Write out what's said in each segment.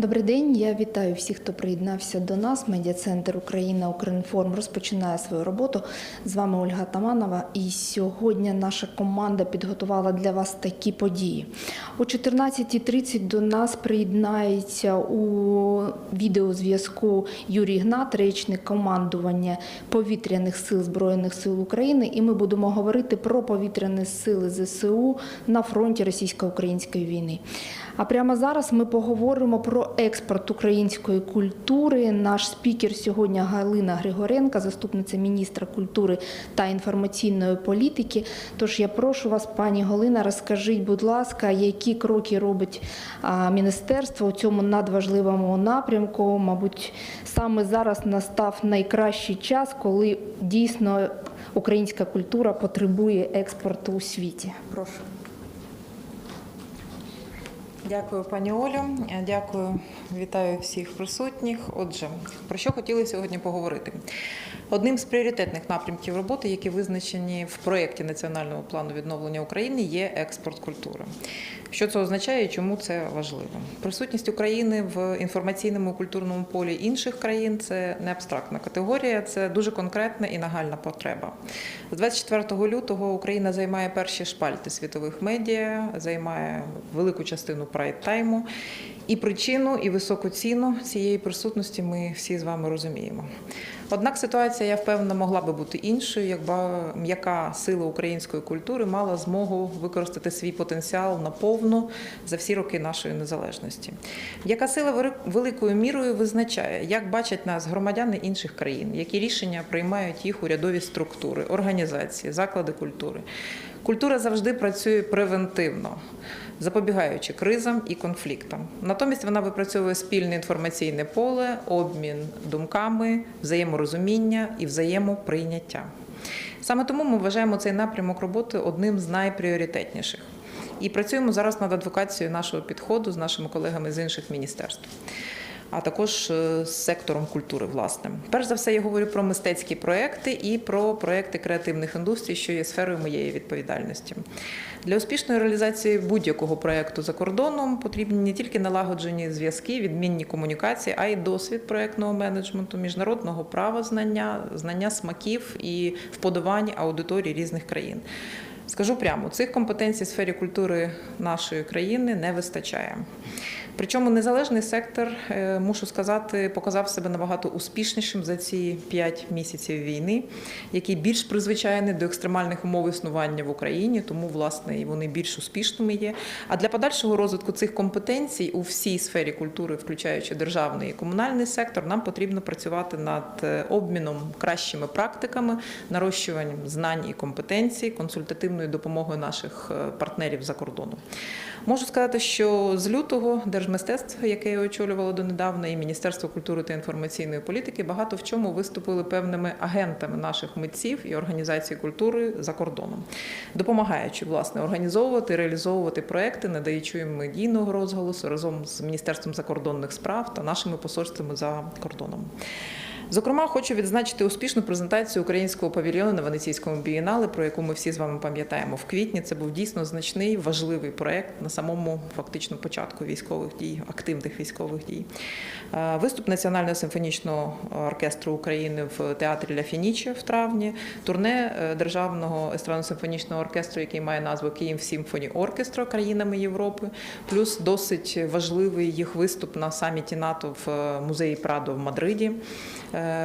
Добрий день. Я вітаю всіх, хто приєднався до нас. Медіа-центр Україна Укрінформ розпочинає свою роботу. З вами Ольга Таманова. І сьогодні наша команда підготувала для вас такі події. О 14.30 до нас приєднається у відеозв'язку Юрій Гнат, речник командування повітряних сил Збройних сил України. І ми будемо говорити про повітряні сили ЗСУ на фронті російсько-української війни. А прямо зараз ми поговоримо про експорт української культури. Наш спікер сьогодні Галина Григоренка, заступниця міністра культури та інформаційної політики. Тож я прошу вас, пані Галина, розкажіть, будь ласка, які кроки робить міністерство у цьому надважливому напрямку. Мабуть, саме зараз настав найкращий час, коли дійсно українська культура потребує експорту у світі. Прошу. Дякую, пані Олю. Дякую, вітаю всіх присутніх. Отже, про що хотіли сьогодні поговорити? Одним з пріоритетних напрямків роботи, які визначені в проєкті Національного плану відновлення України, є експорт культури. Що це означає і чому це важливо? Присутність України в інформаційному і культурному полі інших країн це не абстрактна категорія, це дуже конкретна і нагальна потреба. З 24 лютого Україна займає перші шпальти світових медіа, займає велику частину прайд-тайму. І причину, і високу ціну цієї присутності ми всі з вами розуміємо. Однак ситуація, я впевнена, могла би бути іншою, якби м'яка сила української культури мала змогу використати свій потенціал наповну за всі роки нашої незалежності. М'яка сила великою мірою визначає, як бачать нас громадяни інших країн, які рішення приймають їх урядові структури, організації, заклади культури. Культура завжди працює превентивно, запобігаючи кризам і конфліктам. Натомість вона випрацьовує спільне інформаційне поле, обмін думками, взаєморозуміння і взаємоприйняття. Саме тому ми вважаємо цей напрямок роботи одним з найпріоритетніших. І працюємо зараз над адвокацією нашого підходу з нашими колегами з інших міністерств а також з сектором культури. Власне, перш за все, я говорю про мистецькі проекти і про проекти креативних індустрій, що є сферою моєї відповідальності. Для успішної реалізації будь-якого проєкту за кордоном потрібні не тільки налагоджені зв'язки, відмінні комунікації, а й досвід проєктного менеджменту, міжнародного права знання, знання смаків і вподобань аудиторії різних країн. Скажу прямо, цих компетенцій в сфері культури нашої країни не вистачає. Причому незалежний сектор, мушу сказати, показав себе набагато успішнішим за ці п'ять місяців війни, який більш призвичайний до екстремальних умов існування в Україні, тому власне і вони більш успішними є. А для подальшого розвитку цих компетенцій у всій сфері культури, включаючи державний і комунальний сектор, нам потрібно працювати над обміном кращими практиками, нарощуванням знань і компетенцій, консультативною допомогою наших партнерів за кордоном. Можу сказати, що з лютого держмистецтво, яке я очолювала донедавна, і Міністерство культури та інформаційної політики багато в чому виступили певними агентами наших митців і організацій культури за кордоном, допомагаючи власне організовувати, реалізовувати проекти, надаючи їм медійного розголосу разом з міністерством закордонних справ та нашими посольствами за кордоном. Зокрема, хочу відзначити успішну презентацію українського павільйону на Венеційському бієнале, про яку ми всі з вами пам'ятаємо в квітні. Це був дійсно значний важливий проект на самому фактично початку військових дій, активних військових дій. Виступ Національного симфонічного оркестру України в театрі Ля Фініче в травні, турне державного естрадно-симфонічного оркестру, який має назву Київ Сімфоні Оркестра країнами Європи, плюс досить важливий їх виступ на саміті НАТО в музеї Прадо в Мадриді.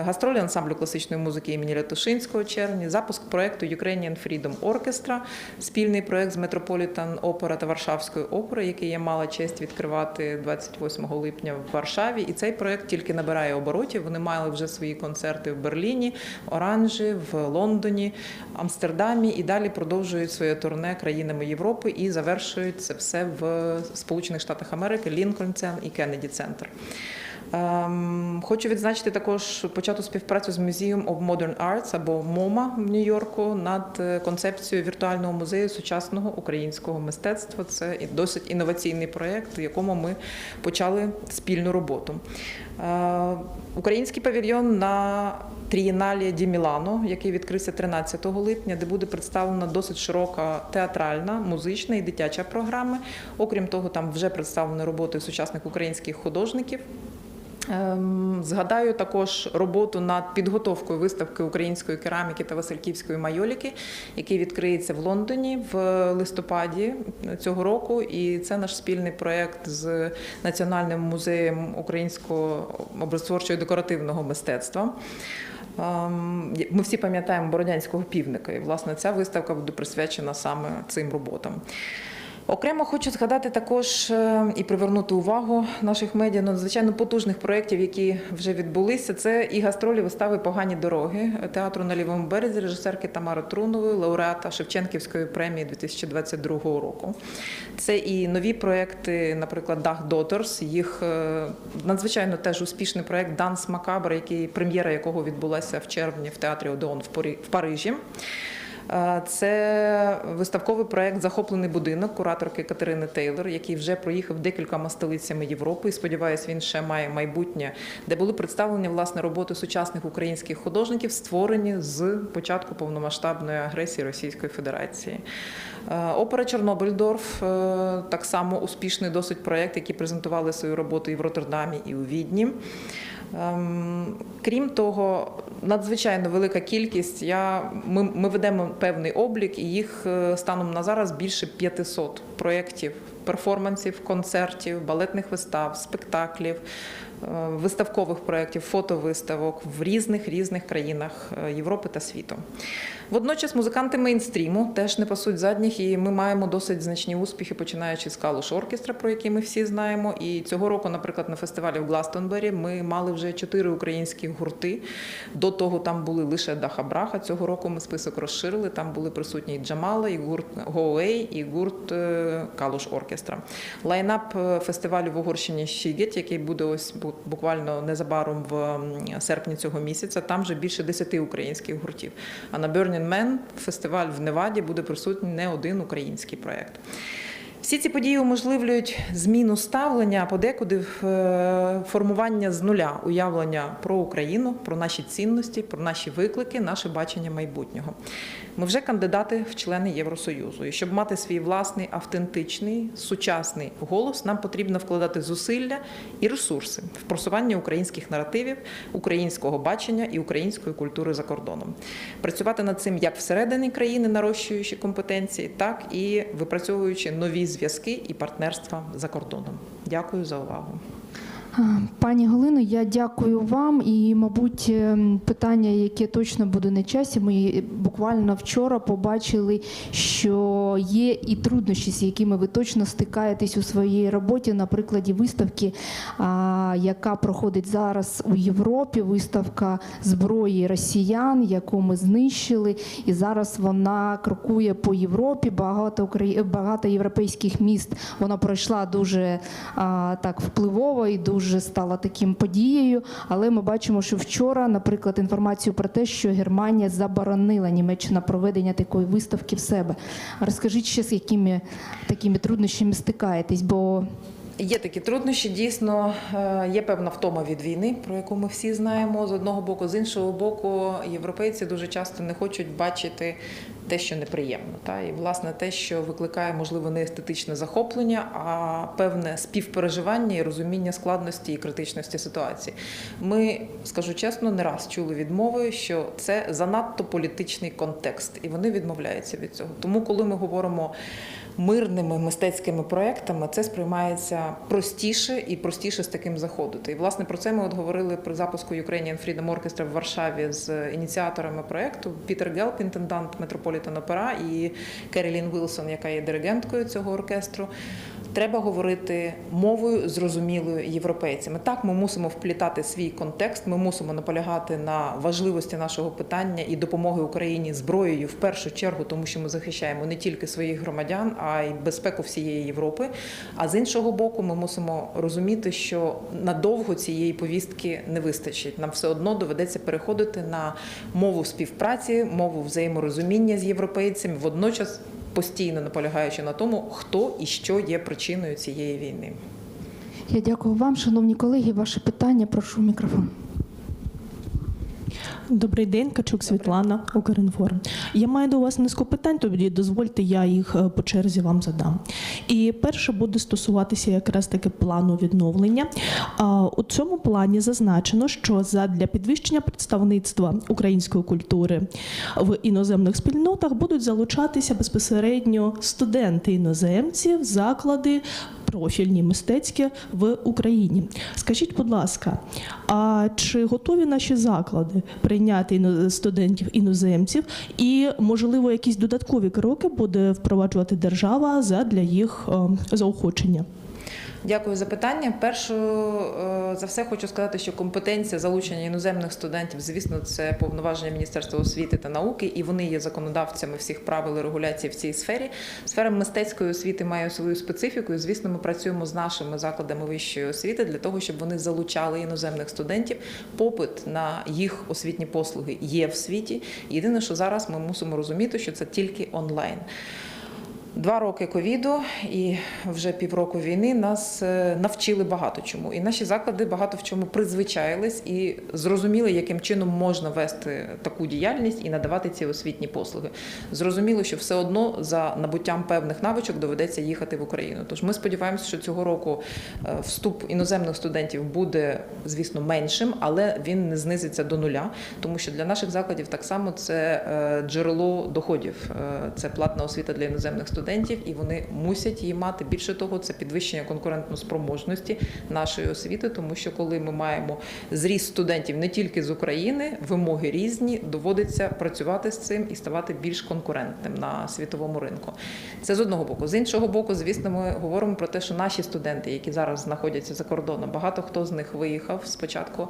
Гастролі ансамблю класичної музики імені Лятошинського червні, запуск проекту Ukrainian Freedom Orchestra, спільний проект з Metropolitan Opera та Варшавської опери, який я мала честь відкривати 28 липня в Варшаві. І цей проект тільки набирає оборотів. Вони мали вже свої концерти в Берліні, Оранжі, в Лондоні, Амстердамі і далі продовжують своє турне країнами Європи і завершують це все в Сполучених Штатах Америки, Лінкольн і Кеннеді Центр. Ем, Хочу відзначити також почату співпрацю з Museum of Modern Arts або МОМА в Нью-Йорку над е, концепцією віртуального музею сучасного українського мистецтва. Це досить інноваційний проєкт, в якому ми почали спільну роботу. Е, Український павільйон на Трієналі Ді Мілано, який відкрився 13 липня, де буде представлена досить широка театральна, музична і дитяча програми. Окрім того, там вже представлені роботи сучасних українських художників. Ем, Згадаю також роботу над підготовкою виставки української кераміки та Васильківської майоліки, який відкриється в Лондоні в листопаді цього року. І це наш спільний проєкт з Національним музеєм українського образотворчого декоративного мистецтва. Ем, Ми всі пам'ятаємо Бородянського півника, і власне ця виставка буде присвячена саме цим роботам. Окремо хочу згадати також е, і привернути увагу наших медіа на надзвичайно потужних проєктів, які вже відбулися. Це і гастролі вистави Погані дороги театру на лівому березі режисерки Тамари Трунової, лауреата Шевченківської премії 2022 року. Це і нові проєкти, наприклад, Дах Доторс. Їх е, надзвичайно теж успішний проєкт Данс Макабр, який прем'єра якого відбулася в червні в театрі Одеон в Парижі. Е, Це виставковий проект Захоплений будинок кураторки Катерини Тейлор, який вже проїхав декількома столицями Європи. І сподіваюся, він ще має майбутнє, де були представлені власне роботи сучасних українських художників, створені з початку повномасштабної агресії Російської Федерації. Е, Опера Чорнобильдорф е, так само успішний досить проєкт, який презентували свою роботу і в Роттердамі, і у Відні. Ем, Крім того, надзвичайно велика кількість. Я, ми, ми ведемо певний облік, і їх е, станом на зараз більше 500 проєктів, перформансів, концертів, балетних вистав, спектаклів, виставкових проєктів, фотовиставок в різних різних країнах Європи та світу. Водночас музиканти мейнстріму теж не пасуть задніх, і ми маємо досить значні успіхи, починаючи з Калуш Оркестра, про який ми всі знаємо. І цього року, наприклад, на фестивалі в Гластонбері ми мали вже чотири українські гурти. До того там були лише Даха Браха. Цього року ми список розширили. Там були присутні і Джамала, і гурт Гоуей, і гурт е, Калуш Оркестра. Лайнап е, фестивалю в Угорщині Щігет, який буде ось буквально незабаром в серпні цього місяця. Там вже більше 10 українських гуртів. А на Burning Man фестиваль в Неваді буде присутній не один український проєкт. Всі ці події уможливлюють зміну ставлення, подекуди е, формування з нуля уявлення про Україну, про наші цінності, про наші виклики, наше бачення майбутнього. Ми вже кандидати в члени Євросоюзу. І щоб мати свій власний автентичний сучасний голос, нам потрібно вкладати зусилля і ресурси в просування українських наративів, українського бачення і української культури за кордоном. Працювати над цим як всередині країни, нарощуючи компетенції, так і випрацьовуючи нові зв'язки і партнерства за кордоном. Дякую за увагу. Пані Галино, я дякую вам. І, мабуть, ем, питання, яке точно буде на часі. Ми буквально вчора побачили, що є і труднощі, з якими ви точно стикаєтесь у своїй роботі на прикладі виставки, яка проходить зараз у Європі. Виставка зброї росіян, яку ми знищили, і зараз вона крокує по Європі. Багато багато європейських міст вона пройшла дуже так впливово і дуже стала таким подією. Але ми бачимо, що вчора, наприклад, інформацію про те, що Германія заборонила Німеччина проведення такої виставки в себе. Розкажіть ще з якими такими труднощами стикаєтесь, бо Є такі труднощі, дійсно е, є певна втома від війни, про яку ми всі знаємо з одного боку, з іншого боку, європейці дуже часто не хочуть бачити те, що неприємно. Та і власне те, що викликає можливо не естетичне захоплення, а певне співпереживання і розуміння складності і критичності ситуації. Ми скажу чесно, не раз чули відмови, що це занадто політичний контекст, і вони відмовляються від цього. Тому, коли ми говоримо мирними мистецькими проектами, це сприймається простіше і простіше з таким заходити. І власне про це ми от говорили при запуску Ukrainian Freedom Orchestra в Варшаві з ініціаторами проекту Пітер Гелп, інтендант Метрополітен Опера, і Керілін Вілсон, яка є диригенткою цього оркестру. Треба говорити мовою зрозумілою європейцями. Так, ми мусимо вплітати свій контекст. Ми мусимо наполягати на важливості нашого питання і допомоги Україні зброєю в першу чергу, тому що ми захищаємо не тільки своїх громадян, а й безпеку всієї Європи. А з іншого боку, ми мусимо розуміти, що надовго цієї повістки не вистачить. Нам все одно доведеться переходити на мову співпраці, мову взаєморозуміння з європейцями, водночас постійно наполягаючи на тому, хто і що є причиною цієї війни. Я дякую вам, шановні колеги. Ваше питання, прошу мікрофон. Добрий день, Качук Світлана, Укрінформ. Я маю до вас низку питань, тоді дозвольте, я їх е, по черзі вам задам. І перше буде стосуватися якраз таки плану відновлення. У цьому плані зазначено, що задля підвищення представництва української культури в іноземних спільнотах будуть залучатися безпосередньо студенти іноземці в заклади профільні мистецькі в Україні. Скажіть, будь ласка, а чи готові наші заклади прийняти студентів іноземців, і можливо якісь додаткові кроки буде впроваджувати держава за для їх е, заохочення? Дякую за питання. Першу е, за все хочу сказати, що компетенція залучення іноземних студентів, звісно, це повноваження Міністерства освіти та науки, і вони є законодавцями всіх правил і регуляцій в цій сфері. Сфера мистецької освіти має свою специфіку. і, Звісно, ми працюємо з нашими закладами вищої освіти для того, щоб вони залучали іноземних студентів. Попит на їх освітні послуги є в світі. Єдине, що зараз ми мусимо розуміти, що це тільки онлайн. Два роки ковіду і вже півроку війни нас е, навчили багато чому. І наші заклади багато в чому призвичаїлись і зрозуміли, яким чином можна вести таку діяльність і надавати ці освітні послуги. Зрозуміло, що все одно за набуттям певних навичок доведеться їхати в Україну. Тож ми сподіваємося, що цього року е, вступ іноземних студентів буде, звісно, меншим, але він не знизиться до нуля, тому що для наших закладів так само це е, джерело доходів, це платна освіта для іноземних студентів, і вони мусять її мати. Більше того, це підвищення конкурентноспроможності нашої освіти, тому що коли ми маємо зріст студентів не тільки з України, вимоги різні, доводиться працювати з цим і ставати більш конкурентним на світовому ринку. Це з одного боку. З іншого боку, звісно, ми говоримо про те, що наші студенти, які зараз знаходяться за кордоном, багато хто з них виїхав з початку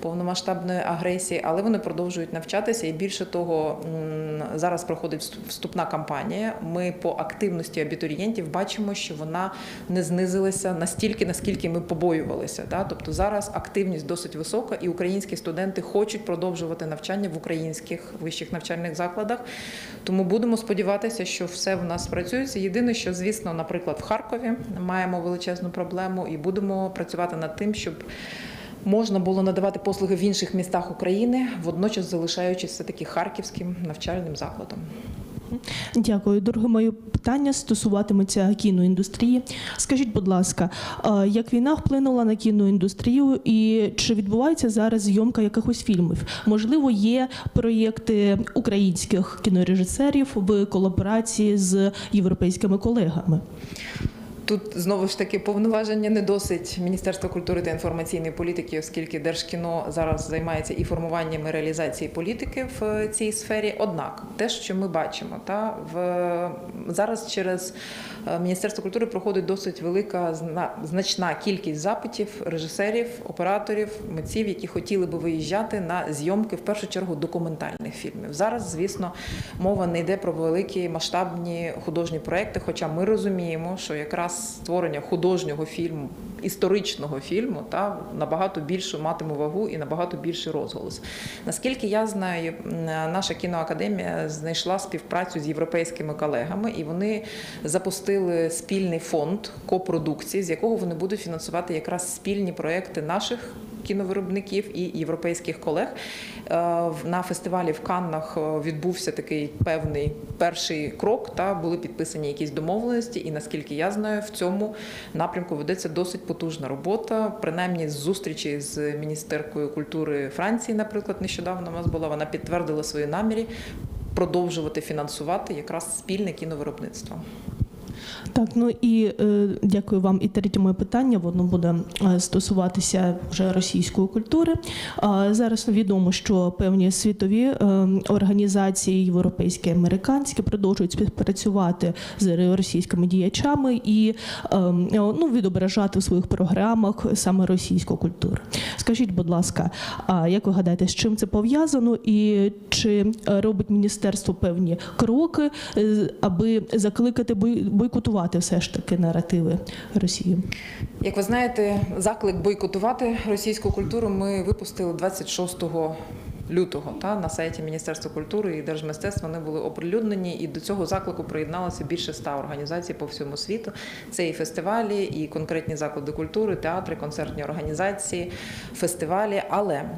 повномасштабної агресії, але вони продовжують навчатися. І більше того, зараз проходить вступна кампанія. Ми по активності абітурієнтів бачимо, що вона не знизилася настільки, наскільки ми побоювалися. Да? Тобто зараз активність досить висока, і українські студенти хочуть продовжувати навчання в українських вищих навчальних закладах. Тому будемо сподіватися, що все в нас спрацюється. Єдине, що звісно, наприклад, в Харкові маємо величезну проблему, і будемо працювати над тим, щоб. Можна було надавати послуги в інших містах України, водночас залишаючись все таки харківським навчальним закладом. Дякую. Друге моє питання стосуватиметься кіноіндустрії. Скажіть, будь ласка, як війна вплинула на кіноіндустрію, і чи відбувається зараз зйомка якихось фільмів? Можливо, є проєкти українських кінорежисерів в колаборації з європейськими колегами? Тут знову ж таки повноваження не досить Міністерства культури та інформаційної політики, оскільки Держкіно зараз займається і формуванням і реалізації політики в цій сфері. Однак, те, що ми бачимо, та в зараз через е, Міністерство культури проходить досить велика значна кількість запитів режисерів, операторів, митців, які хотіли би виїжджати на зйомки в першу чергу документальних фільмів. Зараз, звісно, мова не йде про великі масштабні художні проекти, хоча ми розуміємо, що якраз створення художнього фільму, історичного фільму, та набагато більшу матиме вагу і набагато більший розголос. Наскільки я знаю, наша кіноакадемія знайшла співпрацю з європейськими колегами, і вони запустили спільний фонд копродукції, з якого вони будуть фінансувати якраз спільні проекти наших кіновиробників і європейських колег. Е, На фестивалі в Каннах е, відбувся такий певний перший крок. Та були підписані якісь домовленості, і наскільки я знаю, в цьому напрямку ведеться досить потужна робота. Принаймні, з зустрічі з міністеркою культури Франції, наприклад, нещодавно у нас була. Вона підтвердила свої наміри продовжувати фінансувати якраз спільне кіновиробництво. Так, ну і е, дякую вам. І третє моє питання воно буде е, стосуватися вже російської культури. А зараз відомо, що певні світові е, організації, європейські, американські, продовжують співпрацювати з російськими діячами і е, ну, відображати в своїх програмах саме російську культуру. Скажіть, будь ласка, а як ви гадаєте, з чим це пов'язано, і чи е, робить міністерство певні кроки, е, аби закликати бой- бойкотувати все ж таки наративи Росії? Як ви знаєте, заклик бойкотувати російську культуру ми випустили 26 лютого та на сайті Міністерства культури і Держмистецтв вони були оприлюднені, і до цього заклику приєдналося більше ста організацій по всьому світу. Це і фестивалі, і конкретні заклади культури, театри, концертні організації, фестивалі. Але е,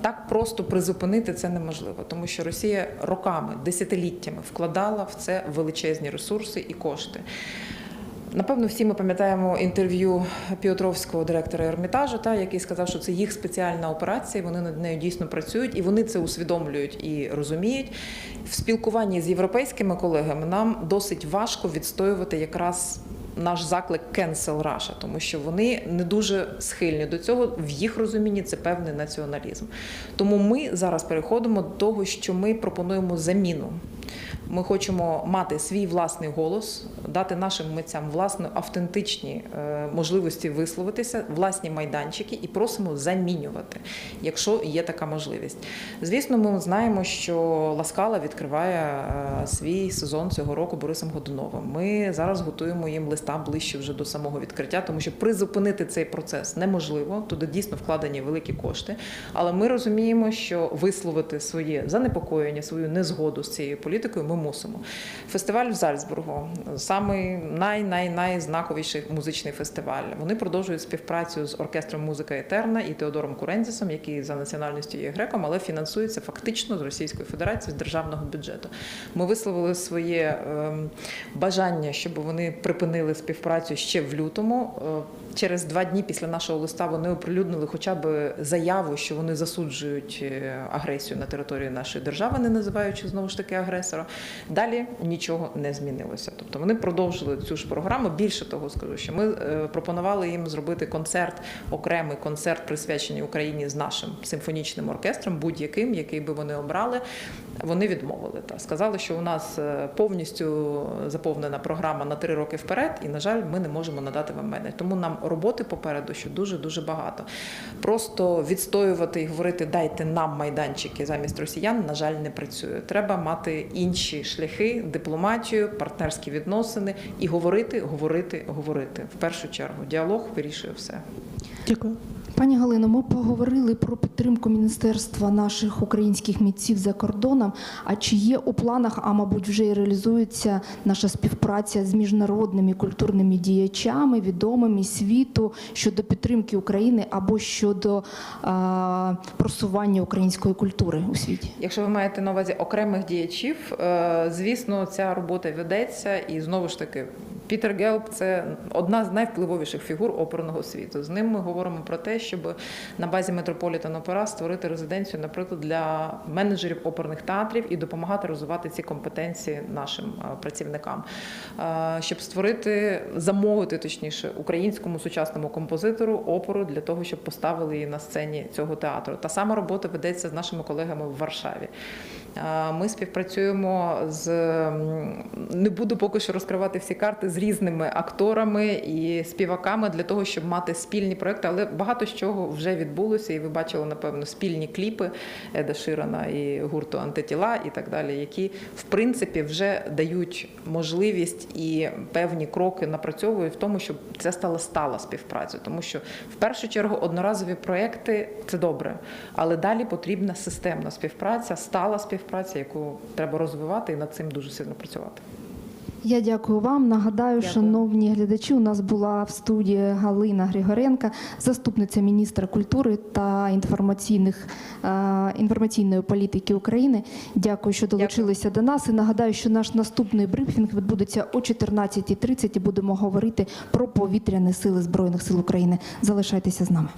так просто призупинити це неможливо, тому що Росія роками, десятиліттями вкладала в це величезні ресурси і кошти. Напевно, всі ми пам'ятаємо інтерв'ю Піотровського директора Ермітажу, та який сказав, що це їх спеціальна операція. Вони над нею дійсно працюють, і вони це усвідомлюють і розуміють. В спілкуванні з європейськими колегами нам досить важко відстоювати якраз. Наш заклик «Cancel Russia», тому що вони не дуже схильні до цього. В їх розумінні це певний націоналізм. Тому ми зараз переходимо до того, що ми пропонуємо заміну ми хочемо мати свій власний голос, дати нашим митцям власне автентичні е, можливості висловитися, власні майданчики і просимо замінювати, якщо є така можливість. Звісно, ми знаємо, що Ласкала відкриває е, свій сезон цього року Борисом Годуновим. Ми зараз готуємо їм листа ближче вже до самого відкриття, тому що призупинити цей процес неможливо. Туди дійсно вкладені великі кошти. Але ми розуміємо, що висловити своє занепокоєння, свою незгоду з цією політикою ми мусимо. Фестиваль в Зальцбургу самий най-най-найзнаковіший музичний фестиваль. Вони продовжують співпрацю з оркестром музика Етерна і Теодором Курензісом, який за національністю є греком, але фінансується фактично з Російської Федерації з державного бюджету. Ми висловили своє ем, бажання, щоб вони припинили співпрацю ще в лютому. Е, Через два дні після нашого листа вони оприлюднили хоча б заяву, що вони засуджують е, агресію на території нашої держави, не називаючи знову ж таки агресора. Далі нічого не змінилося. Тобто вони продовжили цю ж програму. Більше того, скажу, що ми е, пропонували їм зробити концерт, окремий концерт, присвячений Україні з нашим симфонічним оркестром, будь-яким, який би вони обрали. Вони відмовили та сказали, що у нас е, повністю заповнена програма на три роки вперед, і на жаль, ми не можемо надати вам мене. Тому нам роботи попереду, що дуже дуже багато. Просто відстоювати і говорити дайте нам майданчики замість росіян, на жаль, не працює. Треба мати інші шляхи, дипломатію, партнерські відносини і говорити, говорити, говорити. В першу чергу діалог вирішує все. Дякую. Пані Галино, ми поговорили про підтримку міністерства наших українських митців за кордоном. А чи є у планах, а мабуть, вже і реалізується наша співпраця з міжнародними культурними діячами, відомими світу щодо підтримки України або щодо а, просування української культури у світі? Якщо ви маєте на увазі окремих діячів, е, звісно, ця робота ведеться, і знову ж таки. Пітер Гелп це одна з найвпливовіших фігур оперного світу. З ним ми говоримо про те, щоб на базі Метрополітен Опера створити резиденцію, наприклад, для менеджерів оперних театрів і допомагати розвивати ці компетенції нашим е, працівникам, Е, щоб створити, замовити точніше українському сучасному композитору оперу для того, щоб поставили її на сцені цього театру. Та сама робота ведеться з нашими колегами в Варшаві. Е, Ми співпрацюємо з не буду поки що розкривати всі карти з різними акторами і співаками для того, щоб мати спільні проекти. Але багато з чого вже відбулося, і ви бачили напевно спільні кліпи Еда Ширана і гурту Антитіла і так далі, які в принципі вже дають можливість і певні кроки напрацьовують в тому, щоб це стала стала співпраця. Тому що в першу чергу одноразові проекти це добре, але далі потрібна системна співпраця, стала співпраця, яку треба розвивати і над цим дуже сильно працювати. Я дякую вам. Нагадаю, Дякую. шановні глядачі, у нас була в студії Галина Григоренка, заступниця міністра культури та інформаційних е, інформаційної політики України. Дякую, що долучилися до нас. І нагадаю, що наш наступний брифінг відбудеться о 14.30 і будемо говорити про повітряні сили збройних сил України. Залишайтеся з нами.